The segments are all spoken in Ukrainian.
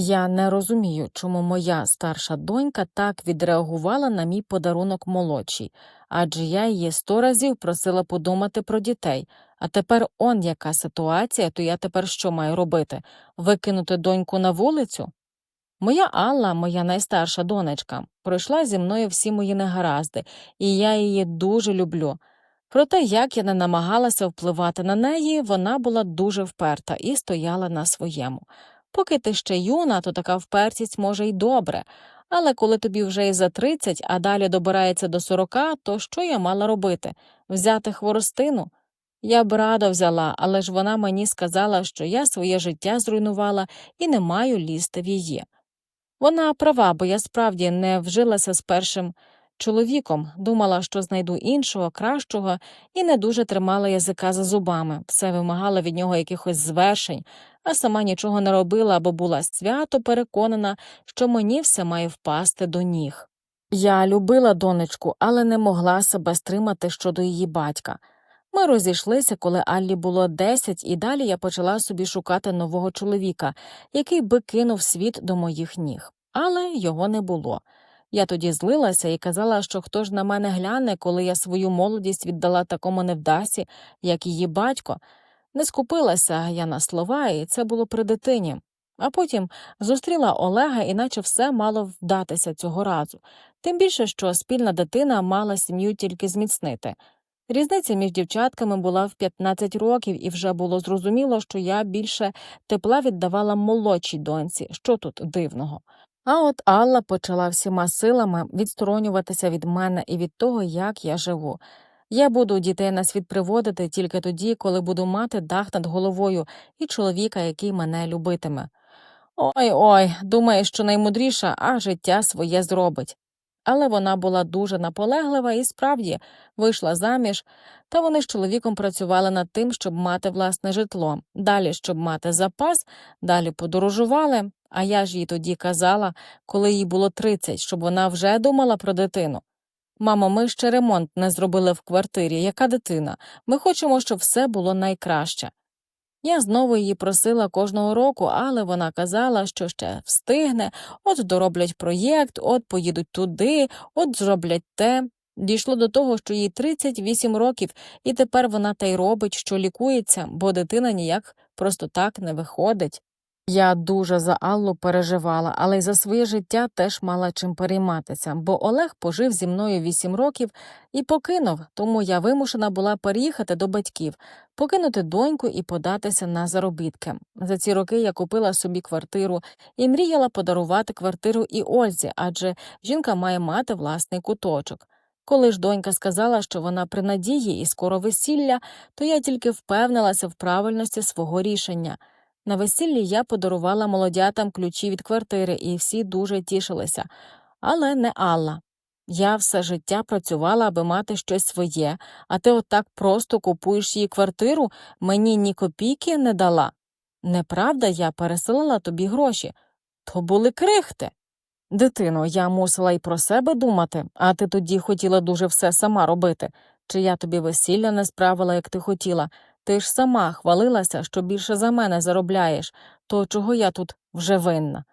Я не розумію, чому моя старша донька так відреагувала на мій подарунок молодшій, адже я її сто разів просила подумати про дітей. А тепер он яка ситуація, то я тепер що маю робити? Викинути доньку на вулицю? Моя Алла, моя найстарша донечка, пройшла зі мною всі мої негаразди, і я її дуже люблю. Проте, як я не намагалася впливати на неї, вона була дуже вперта і стояла на своєму. Поки ти ще юна, то така впертість може й добре, але коли тобі вже й за 30, а далі добирається до 40, то що я мала робити? Взяти хворостину? Я б рада взяла, але ж вона мені сказала, що я своє життя зруйнувала і не маю лізти в її. Вона права, бо я справді не вжилася з першим чоловіком, думала, що знайду іншого, кращого, і не дуже тримала язика за зубами, все вимагала від нього якихось звершень, а сама нічого не робила, бо була свято переконана, що мені все має впасти до ніг. Я любила донечку, але не могла себе стримати щодо її батька. Ми розійшлися, коли Аллі було 10, і далі я почала собі шукати нового чоловіка, який би кинув світ до моїх ніг. Але його не було. Я тоді злилася і казала, що хто ж на мене гляне, коли я свою молодість віддала такому невдасі, як її батько. Не скупилася я на слова, і це було при дитині. А потім зустріла Олега, іначе все мало вдатися цього разу. Тим більше, що спільна дитина мала сім'ю тільки зміцнити. Різниця між дівчатками була в 15 років, і вже було зрозуміло, що я більше тепла віддавала молодшій доньці, що тут дивного. А от Алла почала всіма силами відсторонюватися від мене і від того, як я живу. Я буду дітей на світ приводити тільки тоді, коли буду мати дах над головою і чоловіка, який мене любитиме. Ой ой, думає, що наймудріша, а життя своє зробить. Але вона була дуже наполеглива і справді вийшла заміж, та вони з чоловіком працювали над тим, щоб мати власне житло, далі щоб мати запас, далі подорожували. А я ж їй тоді казала, коли їй було 30, щоб вона вже думала про дитину. Мамо, ми ще ремонт не зробили в квартирі. Яка дитина? Ми хочемо, щоб все було найкраще. Я знову її просила кожного року, але вона казала, що ще встигне, от дороблять проєкт, от поїдуть туди, от зроблять те. Дійшло до того, що їй 38 років, і тепер вона та й робить, що лікується, бо дитина ніяк просто так не виходить. Я дуже за Аллу переживала, але й за своє життя теж мала чим перейматися, бо Олег пожив зі мною вісім років і покинув, тому я вимушена була переїхати до батьків, покинути доньку і податися на заробітки. За ці роки я купила собі квартиру і мріяла подарувати квартиру і Ользі, адже жінка має мати власний куточок. Коли ж донька сказала, що вона при надії і скоро весілля, то я тільки впевнилася в правильності свого рішення. На весіллі я подарувала молодятам ключі від квартири, і всі дуже тішилися. Але не Алла. Я все життя працювала, аби мати щось своє, а ти отак просто купуєш її квартиру, мені ні копійки не дала. Неправда, я переселила тобі гроші. То були крихти. Дитино, я мусила й про себе думати, а ти тоді хотіла дуже все сама робити. Чи я тобі весілля не справила, як ти хотіла, ти ж сама хвалилася, що більше за мене заробляєш, то чого я тут вже винна.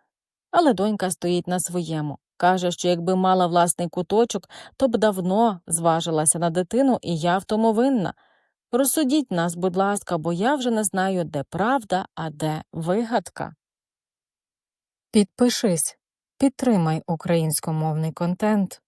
Але донька стоїть на своєму. Каже, що якби мала власний куточок, то б давно зважилася на дитину, і я в тому винна. Розсудіть нас, будь ласка, бо я вже не знаю, де правда, а де вигадка. Підпишись, підтримай українськомовний контент.